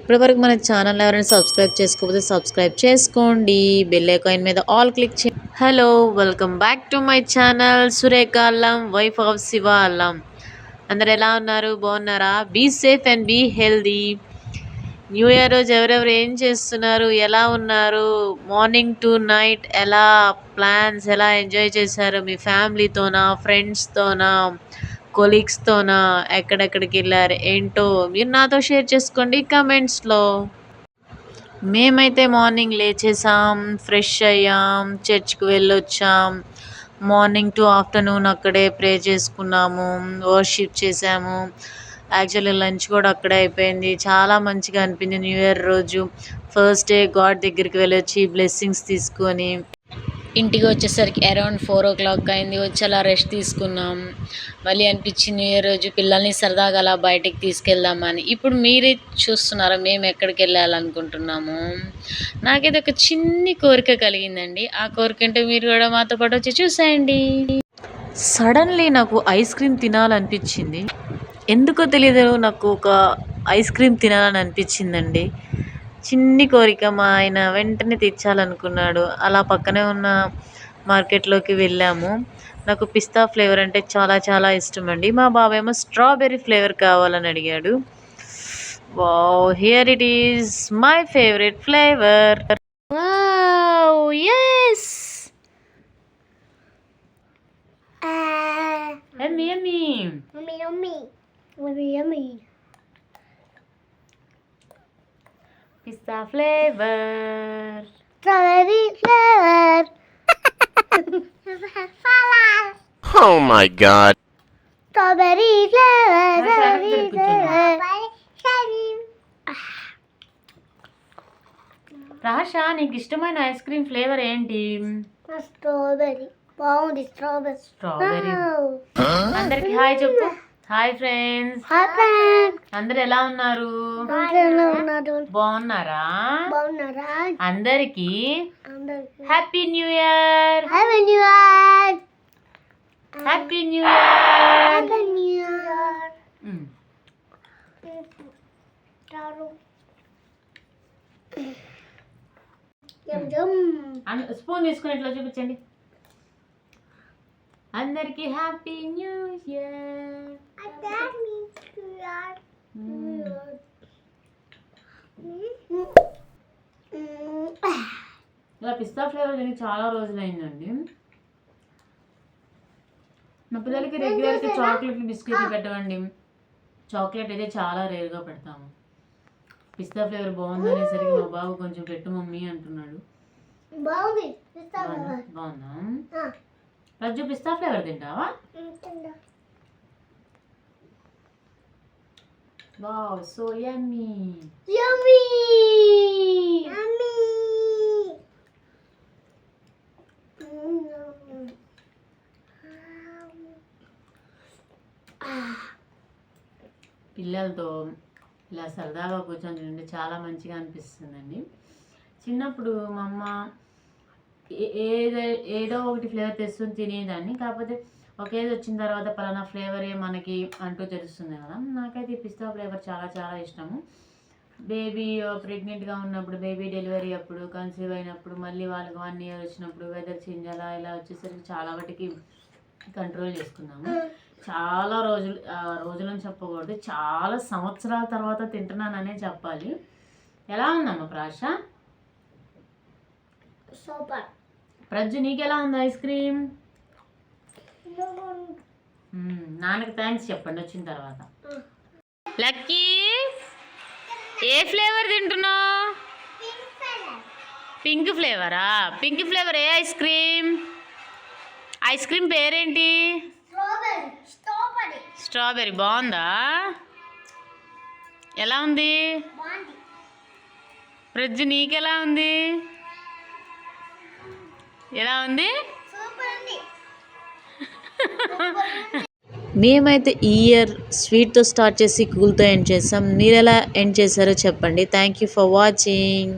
ఇప్పటివరకు మన ఛానల్ ఎవరైనా సబ్స్క్రైబ్ చేసుకోకపోతే సబ్స్క్రైబ్ చేసుకోండి. బెల్ ఐకాన్ మీద ఆల్ క్లిక్ చేయండి hello welcome back to my channel Surekha Allam wife of Shiva Allam అందరు ఎలా ఉన్నారు? బాగున్నారా? Be safe and be healthy new year రోజు ఎవరెవరు ఏం చేస్తున్నారు? ఎలా ఉన్నారు? మార్నింగ్ టు నైట్ ఎలా ప్లాన్స్ ఎలా ఎంజాయ్ చేశారు మీ ఫ్యామిలీతోనా ఫ్రెండ్స్తోనా కొలీగ్స్తోనా? ఎక్కడెక్కడికి వెళ్ళారు? ఏంటో మీరు నాతో షేర్ చేసుకోండి కమెంట్స్లో. మేమైతే మార్నింగ్ లేచేసాం ఫ్రెష్ అయ్యాం చర్చ్కి వెళ్ళొచ్చాం. మార్నింగ్ టు ఆఫ్టర్నూన్ అక్కడే ప్రే చేసుకున్నాము వర్షిప్ చేసాము. యాక్చువల్లీ లంచ్ కూడా అక్కడే అయిపోయింది. చాలా మంచిగా అనిపించింది. న్యూ ఇయర్ రోజు ఫస్ట్ డే గాడ్ దగ్గరికి వెళ్ళొచ్చి బ్లెస్సింగ్స్ తీసుకొని ఇంటికి వచ్చేసరికి అరౌండ్ ఫోర్ ఓ క్లాక్ అయింది. వచ్చి అలా రెస్ట్ తీసుకున్నాం. మళ్ళీ అనిపించింది న్యూ ఇయర్ రోజు పిల్లల్ని సరదాగా అలా బయటికి తీసుకెళ్దామని. ఇప్పుడు మీరే చూస్తున్నారా? మేము ఎక్కడికి వెళ్ళాలనుకుంటున్నాము? నాకైతే ఒక చిన్ని కోరిక కలిగిందండి. ఆ కోరిక అంటే మీరు కూడా మాతో పాటు వచ్చి చూసేయండి. సడన్లీ నాకు ఐస్ క్రీమ్ తినాలనిపించింది. ఎందుకో తెలియదు నాకు ఒక ఐస్ క్రీమ్ తినాలని అనిపించిందండి. చిన్ని కోరిక మా ఆయన వెంటనే తెచ్చాలనుకున్నాడు అలా పక్కనే ఉన్న మార్కెట్లోకి వెళ్ళాము. నాకు పిస్తా ఫ్లేవర్ అంటే చాలా చాలా ఇష్టం అండి మా ఏమో స్ట్రాబెర్రీ ఫ్లేవర్ కావాలని అడిగాడు. Wow here it is my favourite flavour. Yes yummy yummy! Yummy, yummy. Pista flavour Strawberry flavor. Flower. Oh my god. Strawberry flavor. Strawberry Strawberry flavor. Rasha నీకు ఇష్టమైన ఐస్ క్రీమ్ ఫ్లేవర్ ఏంటి strawberry బాగుంది strawberry strawberry అందరికి hi చెప్పు hi friends. Friend అందరు ఎలా ఉన్నారు? బాగున్నారా? బాగున్నారా? అందరికి happy new year happy new year happy new year spoon తీసుకుని ఇట్లా చూపించండి. అందరికి హ్యాపీ న్యూ ఇయర్. ఇలా పిస్తా ఫ్లేవర్ తిని చాలా రోజులైందండి. మా పిల్లలకి రెగ్యులర్గా చాక్లెట్లు బిస్కెట్లు పెట్టమండి. చాక్లెట్ అయితే చాలా రేర్గా పెడతాము పిస్తా ఫ్లేవర్ బాగుంది అనేసరికి మా బాబు కొంచెం పెట్టు మమ్మీ అంటున్నాడు. బాగుంది. బాగుందా. రజ్జు పిస్తా ఫ్లేవర్ తింటావా వావ్ సో యమ్మీ! Yummy! పిల్లలతో ఇలా సరదాగా కూర్చొని తింటే చాలా మంచిగా అనిపిస్తుందండి చిన్నప్పుడు మా అమ్మ ఏదో ఏదో ఒకటి ఫ్లేవర్ తెస్తుంది తినేదాన్ని. కాకపోతే ఒకేది వచ్చిన తర్వాత పలానా ఫ్లేవరే మనకి అంటూ తెలుస్తుంది కదా. నాకైతే ఈ పిస్తా ఫ్లేవర్ చాలా చాలా ఇష్టము. బేబీ ప్రెగ్నెంట్గా ఉన్నప్పుడు బేబీ డెలివరీ అప్పుడు కన్సీవ్ అయినప్పుడు మళ్ళీ వాళ్ళకి వన్ ఇయర్ వచ్చినప్పుడు వెదర్ చేంజ్ అలా ఇలా వచ్చేసరికి చాలా వాటికి కంట్రోల్ చేసుకున్నాము. చాలా రోజులు ఆ, రోజులని చెప్పకూడదు. చాలా సంవత్సరాల తర్వాత తింటున్నాననే చెప్పాలి. ఎలా ఉందమ్మ ప్రాష? సూపర్. ప్రజ్జు నీకు ఎలా ఉంది ఐస్ క్రీమ్? నాన్నకి థ్యాంక్స్ చెప్పండి వచ్చిన తర్వాత. లక్కీ ఏ ఫ్లేవర్ తింటున్నావు? పింక్ ఫ్లేవరా? పింక్ ఫ్లేవర్ ఏ ఐస్ క్రీమ్? ఐస్ క్రీమ్ పేరేంటి? Strawberry strawberry. బాగుందా? ఎలా ఉంది? ఫ్రిడ్జ్ నీకెలా ఉంది? ఎలా ఉంది? సూపర్ ఉంది. మేమైతే ఈ ఇయర్ స్వీట్తో స్టార్ట్ చేసి కూల్తో ఎండ్ చేసాం. మీరు ఎలా ఎండ్ చేశారో చెప్పండి. Thank you for watching